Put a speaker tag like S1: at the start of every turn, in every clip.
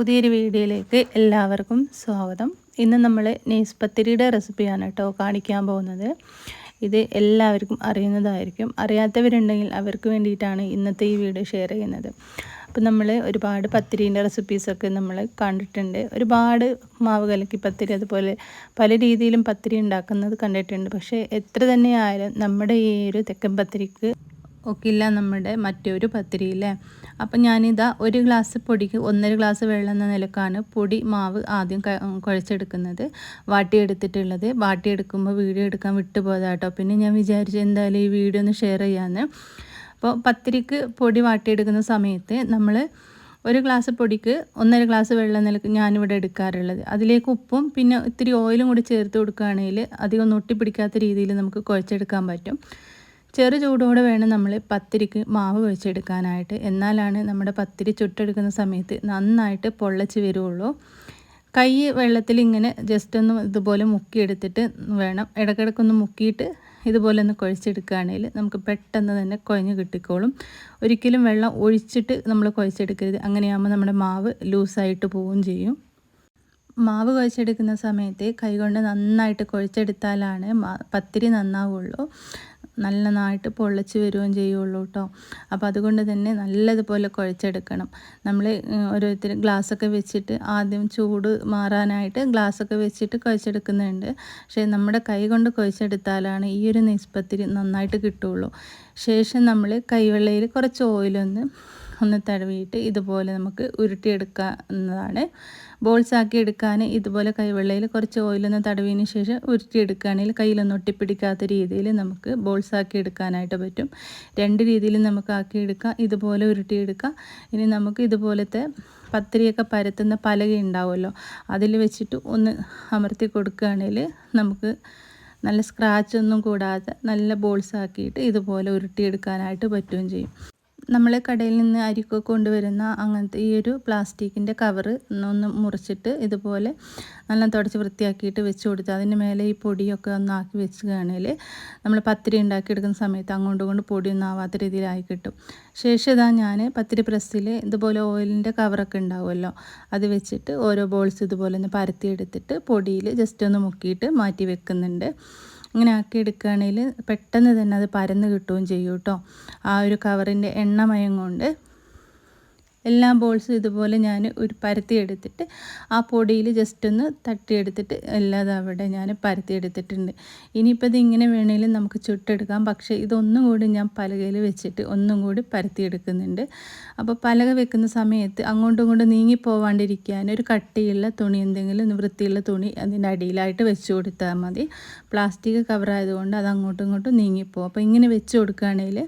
S1: പുതിയൊരു വീഡിയോയിലേക്ക് എല്ലാവർക്കും സ്വാഗതം ഇന്ന് നമ്മൾ നെയ്സ്പത്തിരിയുടെ പത്തിരിയുടെ റെസിപ്പിയാണ് കേട്ടോ കാണിക്കാൻ പോകുന്നത് ഇത് എല്ലാവർക്കും അറിയുന്നതായിരിക്കും അറിയാത്തവരുണ്ടെങ്കിൽ അവർക്ക് വേണ്ടിയിട്ടാണ് ഇന്നത്തെ ഈ വീഡിയോ ഷെയർ ചെയ്യുന്നത് അപ്പോൾ നമ്മൾ ഒരുപാട് പത്തിരീൻ്റെ റെസിപ്പീസൊക്കെ നമ്മൾ കണ്ടിട്ടുണ്ട് ഒരുപാട് മാവ് കലക്കി പത്തിരി അതുപോലെ പല രീതിയിലും പത്തിരി ഉണ്ടാക്കുന്നത് കണ്ടിട്ടുണ്ട് പക്ഷേ എത്ര തന്നെയായാലും നമ്മുടെ ഈ ഒരു തെക്കൻ പത്തിരിക്ക് ഒക്കില്ല നമ്മുടെ മറ്റൊരു പത്തിരിയില്ലേ അപ്പം ഞാനിതാ ഒരു ഗ്ലാസ് പൊടിക്ക് ഒന്നര ഗ്ലാസ് വെള്ളം എന്ന നിലക്കാണ് പൊടി മാവ് ആദ്യം കുഴച്ചെടുക്കുന്നത് വാട്ടിയെടുത്തിട്ടുള്ളത് വാട്ടിയെടുക്കുമ്പോൾ വീഡിയോ എടുക്കാൻ വിട്ടുപോയതാട്ടോ പിന്നെ ഞാൻ വിചാരിച്ചു എന്തായാലും ഈ വീഡിയോ ഒന്ന് ഷെയർ ചെയ്യാമെന്ന് അപ്പോൾ പത്തിരിക്ക് പൊടി വാട്ടിയെടുക്കുന്ന സമയത്ത് നമ്മൾ ഒരു ഗ്ലാസ് പൊടിക്ക് ഒന്നര ഗ്ലാസ് വെള്ളം നിലക്ക് ഞാനിവിടെ എടുക്കാറുള്ളത് അതിലേക്ക് ഉപ്പും പിന്നെ ഇത്തിരി ഓയിലും കൂടി ചേർത്ത് കൊടുക്കുകയാണെങ്കിൽ അധികം ഒട്ടിപ്പിടിക്കാത്ത രീതിയിൽ നമുക്ക് കുഴച്ചെടുക്കാൻ പറ്റും ചെറു ചൂടോടെ വേണം നമ്മൾ പത്തിരിക്ക് മാവ് കുഴച്ചെടുക്കാനായിട്ട് എന്നാലാണ് നമ്മുടെ പത്തിരി ചുട്ടെടുക്കുന്ന സമയത്ത് നന്നായിട്ട് പൊള്ളച്ച് വരുള്ളൂ കൈ വെള്ളത്തിൽ ഇങ്ങനെ ജസ്റ്റ് ഒന്ന് ഇതുപോലെ മുക്കിയെടുത്തിട്ട് വേണം ഇടക്കിടക്കൊന്ന് മുക്കിയിട്ട് ഇതുപോലെ ഒന്ന് കുഴച്ചെടുക്കുകയാണെങ്കിൽ നമുക്ക് പെട്ടെന്ന് തന്നെ കുഴഞ്ഞ് കിട്ടിക്കോളും ഒരിക്കലും വെള്ളം ഒഴിച്ചിട്ട് നമ്മൾ കുഴച്ചെടുക്കരുത് അങ്ങനെയാകുമ്പോൾ നമ്മുടെ മാവ് ലൂസായിട്ട് പോവുകയും ചെയ്യും മാവ് കുഴച്ചെടുക്കുന്ന സമയത്ത് കൈകൊണ്ട് നന്നായിട്ട് കുഴച്ചെടുത്താലാണ് പത്തിരി നന്നാവുള്ളൂ നല്ലതായിട്ട് പൊള്ളിച്ച് വരികയും ചെയ്യുള്ളൂ കേട്ടോ അപ്പോൾ അതുകൊണ്ട് തന്നെ നല്ലതുപോലെ കുഴച്ചെടുക്കണം നമ്മൾ ഓരോരുത്തർ ഗ്ലാസ്സൊക്കെ വെച്ചിട്ട് ആദ്യം ചൂട് മാറാനായിട്ട് ഗ്ലാസ്സൊക്കെ വെച്ചിട്ട് കുഴച്ചെടുക്കുന്നുണ്ട് പക്ഷേ നമ്മുടെ കൈ കൊണ്ട് കുഴച്ചെടുത്താലാണ് ഈ ഒരു നിസ്പത്തിരി നന്നായിട്ട് കിട്ടുള്ളൂ ശേഷം നമ്മൾ കൈവെള്ളയിൽ കുറച്ച് ഓയിലൊന്ന് ഒന്ന് തടവിയിട്ട് ഇതുപോലെ നമുക്ക് ഉരുട്ടിയെടുക്കാവുന്നതാണ് ബോൾസാക്കി എടുക്കാൻ ഇതുപോലെ കൈവെള്ളയിൽ കുറച്ച് ഓയിലൊന്ന് തടവിയതിന് ശേഷം ഉരുട്ടിയെടുക്കുകയാണെങ്കിൽ കയ്യിലൊന്നും ഒട്ടിപ്പിടിക്കാത്ത രീതിയിൽ നമുക്ക് ബോൾസാക്കി എടുക്കാനായിട്ട് പറ്റും രണ്ട് രീതിയിൽ നമുക്ക് ആക്കിയെടുക്കാം ഇതുപോലെ ഉരുട്ടിയെടുക്കാം ഇനി നമുക്ക് ഇതുപോലത്തെ പത്തിരിയൊക്കെ പരത്തുന്ന പലക ഉണ്ടാവുമല്ലോ അതിൽ വെച്ചിട്ട് ഒന്ന് അമർത്തി കൊടുക്കുകയാണെങ്കിൽ നമുക്ക് നല്ല സ്ക്രാച്ച് ഒന്നും കൂടാതെ നല്ല ബോൾസ് ആക്കിയിട്ട് ഇതുപോലെ ഉരുട്ടിയെടുക്കാനായിട്ട് പറ്റുകയും ചെയ്യും നമ്മൾ കടയിൽ നിന്ന് അരിക്കൊക്കെ കൊണ്ടുവരുന്ന അങ്ങനത്തെ ഈ ഒരു പ്ലാസ്റ്റിക്കിൻ്റെ കവറ് ഒന്ന് മുറിച്ചിട്ട് ഇതുപോലെ നല്ല തുടച്ച് വൃത്തിയാക്കിയിട്ട് വെച്ച് കൊടുത്ത് അതിന് മേലെ ഈ പൊടിയൊക്കെ ഒന്ന് ആക്കി വെച്ചുകയാണെങ്കിൽ നമ്മൾ പത്തിരി ഉണ്ടാക്കി എടുക്കുന്ന സമയത്ത് അങ്ങോട്ടും കൊണ്ട് പൊടിയൊന്നും ആവാത്ത രീതിയിലായി കിട്ടും ശേഷം ഇതാ ഞാൻ പത്തിരി പ്രസ്സിൽ ഇതുപോലെ ഓയിലിൻ്റെ കവറൊക്കെ ഉണ്ടാവുമല്ലോ അത് വെച്ചിട്ട് ഓരോ ബോൾസ് ഇതുപോലെ ഒന്ന് പരത്തിയെടുത്തിട്ട് പൊടിയിൽ ജസ്റ്റ് ഒന്ന് മുക്കിയിട്ട് മാറ്റി വെക്കുന്നുണ്ട് അങ്ങനെ ആക്കി എടുക്കുകയാണെങ്കിൽ പെട്ടെന്ന് തന്നെ അത് പരന്ന് കിട്ടുകയും ചെയ്യും കേട്ടോ ആ ഒരു കവറിൻ്റെ എണ്ണമയം കൊണ്ട് എല്ലാ ബോൾസും ഇതുപോലെ ഞാൻ ഒരു പരത്തി എടുത്തിട്ട് ആ പൊടിയിൽ ജസ്റ്റ് ഒന്ന് തട്ടിയെടുത്തിട്ട് എല്ലാതും അവിടെ ഞാൻ പരത്തി എടുത്തിട്ടുണ്ട് ഇനിയിപ്പോൾ ഇത് ഇങ്ങനെ വേണമെങ്കിലും നമുക്ക് ചുട്ടെടുക്കാം പക്ഷേ ഇതൊന്നും കൂടി ഞാൻ പലകയിൽ വെച്ചിട്ട് ഒന്നും കൂടി പരത്തി എടുക്കുന്നുണ്ട് അപ്പോൾ പലക വെക്കുന്ന സമയത്ത് അങ്ങോട്ടും ഇങ്ങോട്ടും നീങ്ങി ഒരു കട്ടിയുള്ള തുണി എന്തെങ്കിലും ഒന്ന് വൃത്തിയുള്ള തുണി അതിൻ്റെ അടിയിലായിട്ട് വെച്ച് കൊടുത്താൽ മതി പ്ലാസ്റ്റിക് കവറായതുകൊണ്ട് അത് അങ്ങോട്ടും ഇങ്ങോട്ടും നീങ്ങിപ്പോവും അപ്പോൾ ഇങ്ങനെ വെച്ച് കൊടുക്കുകയാണെങ്കിൽ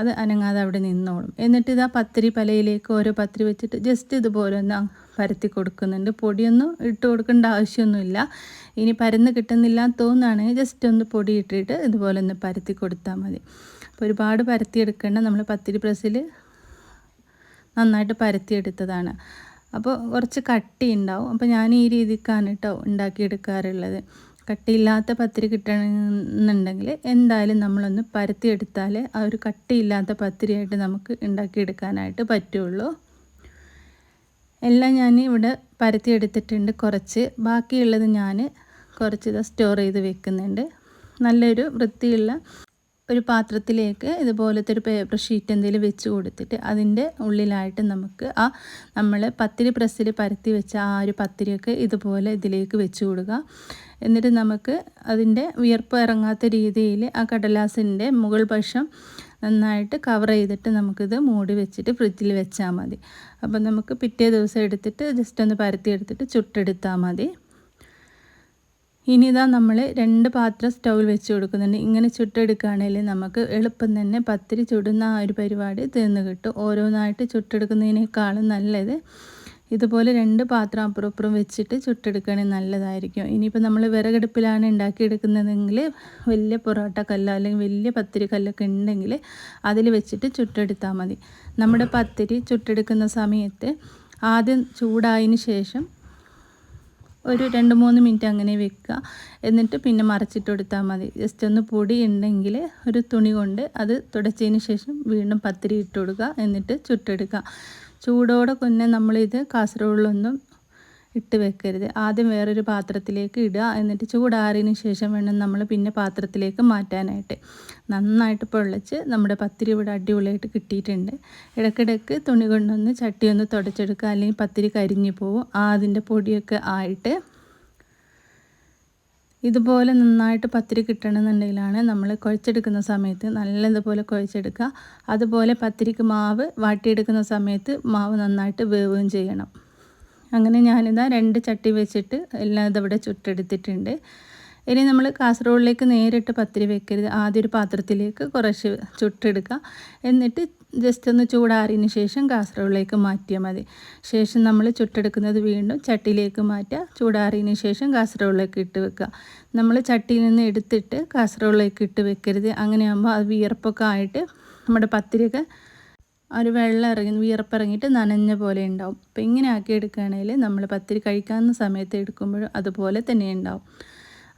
S1: അത് അനങ്ങാതെ അവിടെ നിന്നോളും എന്നിട്ട് ഇത് ആ പത്തിരി പലയിലേക്ക് ഓരോ ഒരു പത്തിരി വെച്ചിട്ട് ജസ്റ്റ് ഇതുപോലെ ഒന്ന് പരത്തി കൊടുക്കുന്നുണ്ട് പൊടിയൊന്നും ഇട്ട് കൊടുക്കേണ്ട ആവശ്യമൊന്നുമില്ല ഇനി പരന്ന് കിട്ടുന്നില്ല എന്ന് തോന്നുകയാണെങ്കിൽ ജസ്റ്റ് ഒന്ന് പൊടി ഇട്ടിട്ട് ഇതുപോലെ ഒന്ന് പരത്തി കൊടുത്താൽ മതി അപ്പോൾ ഒരുപാട് പരത്തിയെടുക്കേണ്ട നമ്മൾ പത്തിരി പ്രസ്സിൽ നന്നായിട്ട് പരത്തിയെടുത്തതാണ് അപ്പോൾ കുറച്ച് കട്ടി ഉണ്ടാവും അപ്പോൾ ഞാൻ ഈ രീതിക്കാണ് കേട്ടോ ഉണ്ടാക്കിയെടുക്കാറുള്ളത് കട്ടിയില്ലാത്ത പത്തിരി കിട്ടണമെന്നുണ്ടെങ്കിൽ എന്തായാലും നമ്മളൊന്ന് എടുത്താലേ ആ ഒരു കട്ടിയില്ലാത്ത പത്തിരിയായിട്ട് നമുക്ക് ഉണ്ടാക്കിയെടുക്കാനായിട്ട് പറ്റുള്ളൂ എല്ലാം ഞാൻ ഇവിടെ പരത്തിയെടുത്തിട്ടുണ്ട് കുറച്ച് ബാക്കിയുള്ളത് ഞാൻ കുറച്ച് സ്റ്റോർ ചെയ്ത് വെക്കുന്നുണ്ട് നല്ലൊരു വൃത്തിയുള്ള ഒരു പാത്രത്തിലേക്ക് ഇതുപോലത്തെ ഒരു പേപ്പർ ഷീറ്റ് എന്തെങ്കിലും വെച്ച് കൊടുത്തിട്ട് അതിൻ്റെ ഉള്ളിലായിട്ട് നമുക്ക് ആ നമ്മൾ പത്തിരി പ്രസ്സിൽ പരത്തി വെച്ച ആ ഒരു പത്തിരിയൊക്കെ ഇതുപോലെ ഇതിലേക്ക് വെച്ച് കൊടുക്കുക എന്നിട്ട് നമുക്ക് അതിൻ്റെ വിയർപ്പ് ഇറങ്ങാത്ത രീതിയിൽ ആ കടലാസിൻ്റെ മുകൾ പക്ഷം നന്നായിട്ട് കവർ ചെയ്തിട്ട് നമുക്കിത് മൂടി വെച്ചിട്ട് ഫ്രിഡ്ജിൽ വെച്ചാൽ മതി അപ്പം നമുക്ക് പിറ്റേ ദിവസം എടുത്തിട്ട് ജസ്റ്റ് ഒന്ന് പരത്തി എടുത്തിട്ട് ചുട്ടെടുത്താൽ മതി ഇനി ഇതാ നമ്മൾ രണ്ട് പാത്രം സ്റ്റൗവിൽ വെച്ച് കൊടുക്കുന്നുണ്ട് ഇങ്ങനെ ചുട്ടെടുക്കുകയാണെങ്കിൽ നമുക്ക് എളുപ്പം തന്നെ പത്തിരി ചുടുന്ന ആ ഒരു പരിപാടി തീർന്നു കിട്ടും ഓരോന്നായിട്ട് ചുട്ടെടുക്കുന്നതിനേക്കാളും നല്ലത് ഇതുപോലെ രണ്ട് പാത്രം അപ്പുറം അപ്പുറം വെച്ചിട്ട് ചുട്ടെടുക്കുകയാണെങ്കിൽ നല്ലതായിരിക്കും ഇനിയിപ്പോൾ നമ്മൾ വിറകടുപ്പിലാണ് ഉണ്ടാക്കിയെടുക്കുന്നതെങ്കിൽ വലിയ പൊറോട്ട കല്ല് അല്ലെങ്കിൽ വലിയ പത്തിരി കല്ലൊക്കെ ഉണ്ടെങ്കിൽ അതിൽ വെച്ചിട്ട് ചുട്ടെടുത്താൽ മതി നമ്മുടെ പത്തിരി ചുട്ടെടുക്കുന്ന സമയത്ത് ആദ്യം ചൂടായതിന് ശേഷം ഒരു രണ്ട് മൂന്ന് മിനിറ്റ് അങ്ങനെ വെക്കുക എന്നിട്ട് പിന്നെ മറച്ചിട്ട് കൊടുത്താൽ മതി ജസ്റ്റ് ഒന്ന് പൊടി ഉണ്ടെങ്കിൽ ഒരു തുണി കൊണ്ട് അത് തുടച്ചതിന് ശേഷം വീണ്ടും പത്തിരി ഇട്ട് കൊടുക്കുക എന്നിട്ട് ചുട്ടെടുക്കുക ചൂടോടെ തന്നെ നമ്മളിത് കാസറോളിലൊന്നും ഇട്ട് വെക്കരുത് ആദ്യം വേറൊരു പാത്രത്തിലേക്ക് ഇടുക എന്നിട്ട് ചൂടാറിയതിന് ശേഷം വേണം നമ്മൾ പിന്നെ പാത്രത്തിലേക്ക് മാറ്റാനായിട്ട് നന്നായിട്ട് പൊള്ളിച്ച് നമ്മുടെ പത്തിരി ഇവിടെ അടിപൊളിയായിട്ട് കിട്ടിയിട്ടുണ്ട് ഇടയ്ക്കിടയ്ക്ക് തുണി കൊണ്ടൊന്ന് ചട്ടി ഒന്ന് തുടച്ചെടുക്കുക അല്ലെങ്കിൽ പത്തിരി കരിഞ്ഞു പോവും ആ അതിൻ്റെ പൊടിയൊക്കെ ആയിട്ട് ഇതുപോലെ നന്നായിട്ട് പത്തിരി കിട്ടണമെന്നുണ്ടെങ്കിലാണ് നമ്മൾ കുഴച്ചെടുക്കുന്ന സമയത്ത് നല്ലതുപോലെ കുഴച്ചെടുക്കുക അതുപോലെ പത്തിരിക്ക് മാവ് വാട്ടിയെടുക്കുന്ന സമയത്ത് മാവ് നന്നായിട്ട് വേവുകയും ചെയ്യണം അങ്ങനെ ഞാനിതാ രണ്ട് ചട്ടി വെച്ചിട്ട് എല്ലാം ഇതവിടെ ചുട്ടെടുത്തിട്ടുണ്ട് ഇനി നമ്മൾ കാസർഗോഡിലേക്ക് നേരിട്ട് പത്തിരി വെക്കരുത് ആദ്യം ഒരു പാത്രത്തിലേക്ക് കുറച്ച് ചുട്ടെടുക്കുക എന്നിട്ട് ജസ്റ്റ് ഒന്ന് ചൂടാറിയതിന് ശേഷം കാസർഗോഡിലേക്ക് മാറ്റിയാൽ മതി ശേഷം നമ്മൾ ചുട്ടെടുക്കുന്നത് വീണ്ടും ചട്ടിയിലേക്ക് മാറ്റുക ചൂടാറിയതിന് ശേഷം കാസർഗോഡിലേക്ക് ഇട്ട് വെക്കുക നമ്മൾ ചട്ടിയിൽ നിന്ന് എടുത്തിട്ട് കാസർഗോഡിലേക്ക് ഇട്ട് വെക്കരുത് അങ്ങനെയാകുമ്പോൾ അത് വിയർപ്പൊക്കെ ആയിട്ട് നമ്മുടെ പത്തിരിയൊക്കെ ഒരു വെള്ളം ഇറങ്ങി വിയർപ്പിറങ്ങിയിട്ട് നനഞ്ഞ പോലെ ഉണ്ടാവും അപ്പോൾ ഇങ്ങനെ ആക്കി എടുക്കുകയാണെങ്കിൽ നമ്മൾ പത്തിരി കഴിക്കാവുന്ന സമയത്ത് എടുക്കുമ്പോഴും അതുപോലെ തന്നെ ഉണ്ടാവും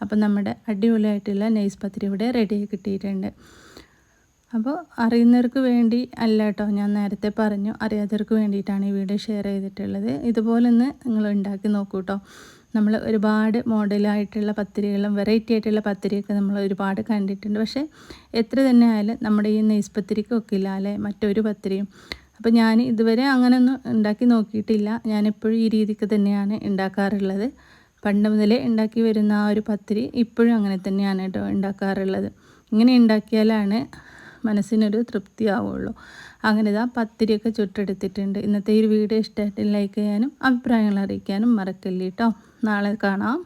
S1: അപ്പോൾ നമ്മുടെ അടിപൊളിയായിട്ടുള്ള നെയ്സ് പത്തിരി ഇവിടെ റെഡി കിട്ടിയിട്ടുണ്ട് അപ്പോൾ അറിയുന്നവർക്ക് വേണ്ടി അല്ല കേട്ടോ ഞാൻ നേരത്തെ പറഞ്ഞു അറിയാത്തവർക്ക് വേണ്ടിയിട്ടാണ് ഈ വീഡിയോ ഷെയർ ചെയ്തിട്ടുള്ളത് ഇതുപോലെ ഒന്ന് നിങ്ങൾ ഉണ്ടാക്കി നോക്കൂ കേട്ടോ നമ്മൾ ഒരുപാട് മോഡലായിട്ടുള്ള പത്തിരികളും വെറൈറ്റി ആയിട്ടുള്ള പത്തിരിയൊക്കെ നമ്മൾ ഒരുപാട് കണ്ടിട്ടുണ്ട് പക്ഷേ എത്ര തന്നെ ആയാലും നമ്മുടെ ഈ നെയ്സ് പത്തിരിക്കൊക്കെ ഇല്ല അല്ലേ മറ്റൊരു പത്തിരിയും അപ്പോൾ ഞാൻ ഇതുവരെ അങ്ങനെയൊന്നും ഉണ്ടാക്കി നോക്കിയിട്ടില്ല ഞാനെപ്പോഴും ഈ രീതിക്ക് തന്നെയാണ് ഉണ്ടാക്കാറുള്ളത് പണ്ട് മുതലേ ഉണ്ടാക്കി വരുന്ന ആ ഒരു പത്തിരി ഇപ്പോഴും അങ്ങനെ തന്നെയാണ് കേട്ടോ ഉണ്ടാക്കാറുള്ളത് ഇങ്ങനെ ഉണ്ടാക്കിയാലാണ് മനസ്സിനൊരു തൃപ്തിയാവുള്ളൂ അങ്ങനെ ഇതാ പത്തിരിയൊക്കെ ചുട്ടെടുത്തിട്ടുണ്ട് ഇന്നത്തെ ഈ വീഡിയോ ഇഷ്ടമായിട്ട് ലൈക്ക് ചെയ്യാനും അഭിപ്രായങ്ങൾ അറിയിക്കാനും മറക്കല്ലേ കേട്ടോ നാളെ കാണാം